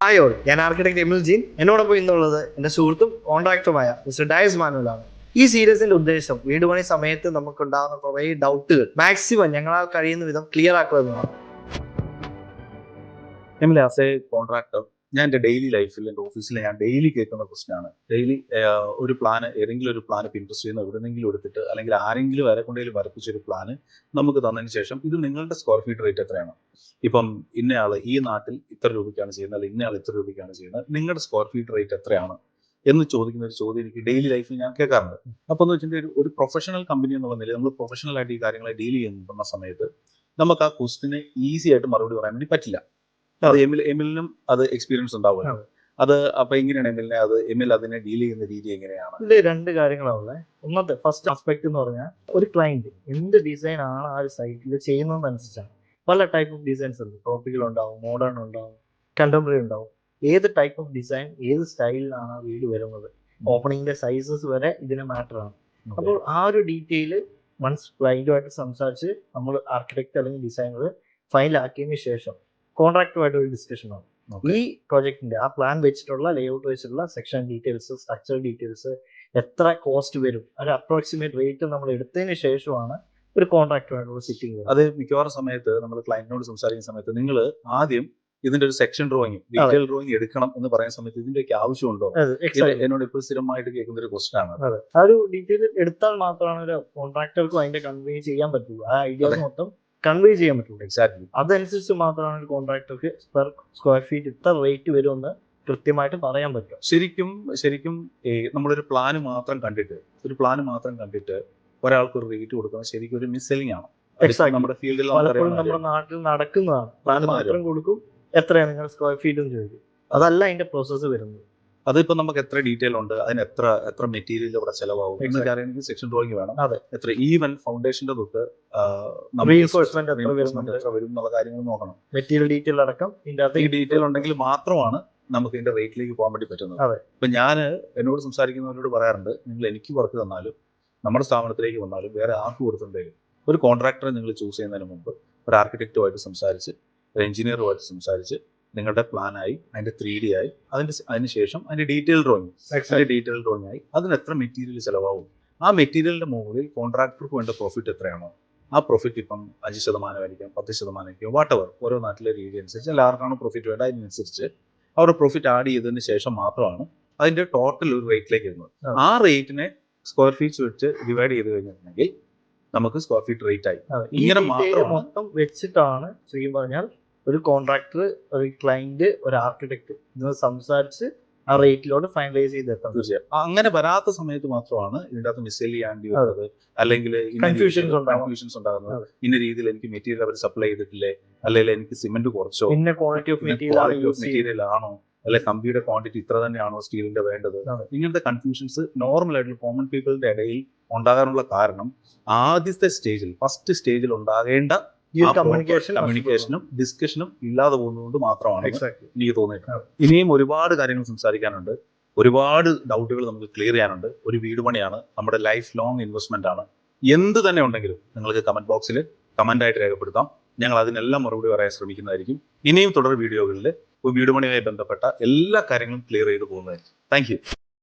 All ഞാൻ architect എമിൽ gene. എന്നോടൊപ്പം ഇന്നുള്ളത് എന്റെ സുഹൃത്തും കോൺട്രാക്ടറുമായ മിസ്റ്റർ ഡയസ് മാനുവലാണ്. ഈ സീരീസിന്റെ ഉദ്ദേശം വീട് പണി സമയത്ത് നമുക്കുണ്ടാകുന്ന കുറേ ഡൗട്ടുകൾ മാക്സിമം ഞങ്ങളാൽ കഴിയുന്ന വിധം ക്ലിയർ ആക്കുക എന്നാണ് എമിലെ ആസ് എ കോൺട്രാക്ടർ ഞാൻ എന്റെ ഡെയിലി ലൈഫിൽ എന്റെ ഓഫീസിൽ ഞാൻ ഡെയിലി കേൾക്കുന്ന ക്വസ്റ്റിനാണ് ഡെയിലി ഒരു പ്ലാന് ഏതെങ്കിലും ഒരു പ്ലാന് പിൻട്രസ്റ്റ് ചെയ്യുന്ന എവിടെന്നെങ്കിലും എടുത്തിട്ട് അല്ലെങ്കിൽ ആരെങ്കിലും വരെ കൊണ്ടെങ്കിലും വരപ്പിച്ചൊരു പ്ലാന് നമുക്ക് തന്നതിന് ശേഷം ഇത് നിങ്ങളുടെ സ്ക്വയർ ഫീറ്റ് റേറ്റ് എത്രയാണ്? ഇപ്പം ഇന്നയാൾ ഈ നാട്ടിൽ ഇത്ര രൂപയ്ക്കാണ് ചെയ്യുന്നത് അല്ലെങ്കിൽ ഇന്നയാൾ ഇത്ര രൂപയ്ക്കാണ് ചെയ്യുന്നത്. നിങ്ങളുടെ സ്ക്വയർ ഫീറ്റ് റേറ്റ് എത്രയാണ്? എന്ന് ചോദിക്കുന്ന ഒരു ചോദ്യം എനിക്ക് ഡെയിലി ലൈഫിൽ ഞാൻ കേൾക്കാറുണ്ട്. അപ്പോൾ എന്ന് വെച്ചിട്ടുണ്ടെങ്കിൽ ഒരു പ്രൊഫഷണൽ കമ്പനി എന്നുള്ള നിലയിൽ നമ്മൾ പ്രൊഫഷണൽ ആയിട്ട് ഈ കാര്യങ്ങളെ ഡീൽ ചെയ്യുന്ന സമയത്ത് നമുക്ക് ആ ക്വസ്റ്റിന് ഈസി ആയിട്ട് മറുപടി പറയാൻ വേണ്ടി പറ്റില്ല. അത് എമിൽ എമിലിനും അത് എക്സ്പീരിയൻസ് ഉണ്ടാവുമല്ലോ. അത് അപ്പൊ എങ്ങനെയാണ് എമിലിനെ അത് എമിൽ അതിനെ ഡീൽ ചെയ്യുന്ന രീതി എങ്ങനെയാണ്? ഇതിൽ രണ്ട് കാര്യങ്ങളാണുള്ളത് ഒന്നത്തെ ഫസ്റ്റ് ആസ്പെക്ട് എന്ന് പറഞ്ഞാൽ ഒരു ക്ലയന്റ് എന്ത് ഡിസൈൻ ആണ് ആ ഒരു സൈറ്റിൽ ചെയ്യുന്നതനുസരിച്ചാണ് പല ടൈപ്പ് ഓഫ് ഡിസൈൻസ് ഉണ്ട്. ടോപ്പിക്കൽ ഉണ്ടാവും മോഡേൺ ഉണ്ടാവും കണ്ടംപററി ഉണ്ടാവും. ഏത് ടൈപ്പ് ഓഫ് ഡിസൈൻ ഏത് സ്റ്റൈലിലാണ് ആ വീട് വരുന്നത്? ഓപ്പണിങ്ങിന്റെ സൈസസ് വരെ ഇതിന് മാറ്റർ ആണ്. അപ്പോൾ ആ ഒരു ഡീറ്റെയിൽ വൺസ് ക്ലയന്റുമായിട്ട് സംസാരിച്ച് നമ്മൾ ആർക്കിടെക്ട് അല്ലെങ്കിൽ ഡിസൈനർ ആക്കിയതിനു ശേഷം കോൺട്രാക്റ്റുമായിട്ട് ഒരു ഡിസ്കഷൻ ആണ്. ഈ പ്രോജക്റ്റിന്റെ ആ പ്ലാൻ വെച്ചിട്ടുള്ള ലേഔട്ട് വെച്ചിട്ടുള്ള സെക്ഷൻ ഡീറ്റെയിൽസ് സ്ട്രക്ചർ ഡീറ്റെയിൽസ് എത്ര കോസ്റ്റ് വരും ഒരു അപ്രോക്സിമേറ്റ് റേറ്റ് നമ്മൾ എടുത്തതിന് ശേഷമാണ് ഒരു കോൺട്രാക്റ്റുമായിട്ടുള്ള സിറ്റിംഗ് അത് മിക്കവാറും സമയത്ത് നമ്മൾ ക്ലയന്റിനോട് സംസാരിക്കുന്ന സമയത്ത് നിങ്ങൾ ആദ്യം ഇതിന്റെ ഒരു സെക്ഷൻ ഡ്രോയിങ് ഡീറ്റെയിൽ ഡ്രോയിങ് എടുക്കണം എന്ന് പറയുന്ന സമയത്ത് ഇതിന്റെയൊക്കെ ആവശ്യമുണ്ടോ? എന്നോട് ഇപ്പോൾ സ്ഥിരമായിട്ട് കേൾക്കുന്ന ഒരു ക്വസ്റ്റൻ ആണ്. ആ ഒരു ഡീറ്റെയിൽ എടുത്താൽ മാത്രമാണ് ഒരു കോൺട്രാക്ടർക്കും അതിന്റെ കൺവേ ചെയ്യാൻ പറ്റുള്ളൂ. ആ ഐഡിയാസ് അതെ. മൊത്തം കൺവേ ചെയ്യാൻ പറ്റുള്ളൂ. എക്സാക്ട്ലി അതനുസരിച്ച് മാത്രമാണ് ഒരു കോൺട്രാക്ടർക്ക് പെർ സ്ക്വയർ ഫീറ്റ് ഇത്ര റേറ്റ് വരുമെന്ന് കൃത്യമായിട്ട് പറയാൻ പറ്റും ശരിക്കും ശരിക്കും നമ്മളൊരു പ്ലാന് മാത്രം കണ്ടിട്ട് ഒരു പ്ലാന് മാത്രം കണ്ടിട്ട് ഒരാൾക്ക് ഒരു റേറ്റ് കൊടുക്കുന്നത് ശരിക്കും ഒരു മിസ്സെല്ലിംഗ് ആണ്. നമ്മുടെ ഫീൽഡിൽ നമ്മുടെ നാട്ടിൽ നടക്കുന്നതാണ്. പ്ലാൻ മാത്രം കൊടുക്കും എത്രയാണ് നിങ്ങൾ സ്ക്വയർ ഫീറ്റ് ചോദിക്കും. അതല്ല അതിന്റെ പ്രോസസ്സ് വരുന്നത്. അതിപ്പോ നമുക്ക് എത്ര ഡീറ്റെയിൽ ഉണ്ട് അതിന് എത്ര എത്ര മെറ്റീരിയൽ ഇവിടെ ചെലവാകും. അറിയണമെങ്കിൽ സെക്ഷൻ ഡ്രോയിങ് വേണം അതെ. എത്ര ഈവൻ ഫൗണ്ടേഷന്റെ തൊട്ട് വരും എന്നുള്ള കാര്യങ്ങൾ നോക്കണം മെറ്റീരിയൽ ഡീറ്റെയിൽ അടക്കം ഈ ഡീറ്റെയിൽ ഉണ്ടെങ്കിൽ മാത്രമാണ് നമുക്ക് ഇതിന്റെ റേറ്റിലേക്ക് പോകാൻ വേണ്ടി പറ്റുന്നത് അതെ. ഇപ്പൊ ഞാൻ എന്നോട് സംസാരിക്കുന്നവരോട് പറയാറുണ്ട് നിങ്ങൾ എനിക്ക് വർക്ക് തന്നാലും നമ്മുടെ സ്ഥാപനത്തിലേക്ക് വന്നാലും വേറെ ആർക്ക് കൊടുത്തിട്ടുണ്ടെങ്കിലും ഒരു കോൺട്രാക്ടറെ നിങ്ങൾ ചൂസ് ചെയ്യുന്നതിന് മുമ്പ് ഒരു ആർക്കിടെക്റ്റുമായിട്ട് സംസാരിച്ച് ഒരു എഞ്ചിനീയറുമായിട്ട് സംസാരിച്ച് നിങ്ങളുടെ പ്ലാനായി അതിന്റെ ത്രീ ഡി ആയി അതിന്റെ അതിനുശേഷം ശേഷം അതിന്റെ ഡീറ്റെയിൽ ഡ്രോയിങ് അതിന്റെ ഡീറ്റെയിൽ ഡ്രോയിങ് ആയി അതിന് എത്ര മെറ്റീരിയൽ ചിലവാകും? ആ മെറ്റീരിയലിന്റെ മുകളിൽ കോൺട്രാക്ടർക്ക് വേണ്ട പ്രോഫിറ്റ് എത്രയാണോ? ആ പ്രോഫിറ്റ് ഇപ്പം അഞ്ച് ശതമാനമായിരിക്കും പത്ത് ശതമാനമായിരിക്കും വാട്ട് എവർ ഓരോ നാട്ടിലെ രീതി അനുസരിച്ച് എല്ലാവർക്കാണ് പ്രോഫിറ്റ് വേണ്ട അതിനനുസരിച്ച് അവരുടെ പ്രോഫിറ്റ് ആഡ് ചെയ്തതിന് ശേഷം മാത്രമാണ് അതിന്റെ ടോട്ടൽ ഒരു റേറ്റിലേക്ക് വരുന്നത്. ആ. റേറ്റിനെ സ്ക്വയർ ഫീറ്റ് വെച്ച് ഡിവൈഡ് ചെയ്ത് കഴിഞ്ഞിട്ടുണ്ടെങ്കിൽ നമുക്ക് സ്ക്വയർ ഫീറ്റ് റേറ്റ് ആയി. ഇങ്ങനെ മാത്രം മൊത്തം വെച്ചിട്ടാണ് ശരിക്കും പറഞ്ഞാൽ ഒരു കോൺട്രാക്ടർ ഒരു ക്ലയന്റ് ഒരു ആർക്കിടെക്ട് എന്നിവ സംസാരിച്ച് ആ റേറ്റിലോട്ട് ഫൈനലൈസ് ചെയ്തെത്തുന്നത് തീർച്ചയായും. അങ്ങനെ വരാത്ത സമയത്ത് മാത്രമാണ് ഇതിന്റെ അകത്ത് മിസ്സൈൽ ചെയ്യാണ്ടി വരുന്നത്. അല്ലെങ്കിൽ കൺഫ്യൂഷൻസ്. കൺഫ്യൂഷൻസ് ഉണ്ടാകുന്നത്. ഇന്ന രീതിയിൽ എനിക്ക് മെറ്റീരിയൽ അവർ സപ്ലൈ ചെയ്തിട്ടില്ലേ? അല്ലെങ്കിൽ എനിക്ക് സിമെന്റ് കുറച്ചോ? പിന്നെ ക്വാളിറ്റി ഓഫ് ആണ് മെറ്റീരിയൽ ആണോ? അല്ലെ കമ്പിയുടെ ക്വാണ്ടിറ്റി ഇത്ര തന്നെയാണോ സ്റ്റീലിന്റെ വേണ്ടത്? ഇങ്ങനത്തെ കൺഫ്യൂഷൻസ് നോർമൽ ആയിട്ടുള്ള കോമൺ പീപ്പിളിന്റെ ഇടയിൽ ഉണ്ടാകാനുള്ള കാരണം ആദ്യത്തെ സ്റ്റേജിൽ ഫസ്റ്റ് സ്റ്റേജിൽ ഉണ്ടാകേണ്ട ഈ കമ്മ്യൂണിക്കേഷനും ഡിസ്കഷനും ഇല്ലാതെ പോകുന്നതുകൊണ്ട് മാത്രമാണ് എനിക്ക് തോന്നിയിട്ടുണ്ട് ഇനിയും ഒരുപാട് കാര്യങ്ങൾ സംസാരിക്കാനുണ്ട്. ഒരുപാട് ഡൗട്ടുകൾ നമുക്ക് ക്ലിയർ ചെയ്യാനുണ്ട്. ഒരു വീട് പണിയാണ്. നമ്മുടെ ലൈഫ് ലോങ് ഇൻവെസ്റ്റ്മെന്റ് ആണ്. എന്ത് തന്നെ ഉണ്ടെങ്കിലും നിങ്ങൾക്ക് കമന്റ് ബോക്സിൽ കമന്റ് ആയിട്ട് രേഖപ്പെടുത്താം. ഞങ്ങൾ അതിനെല്ലാം മറുപടി പറയാൻ ശ്രമിക്കുന്നതായിരിക്കും. ഇനിയും തുടർ വീഡിയോകളിൽ വീടുപണിയുമായി ബന്ധപ്പെട്ട എല്ലാ കാര്യങ്ങളും ക്ലിയർ ചെയ്ത് പോകുന്നതായിരിക്കും. താങ്ക്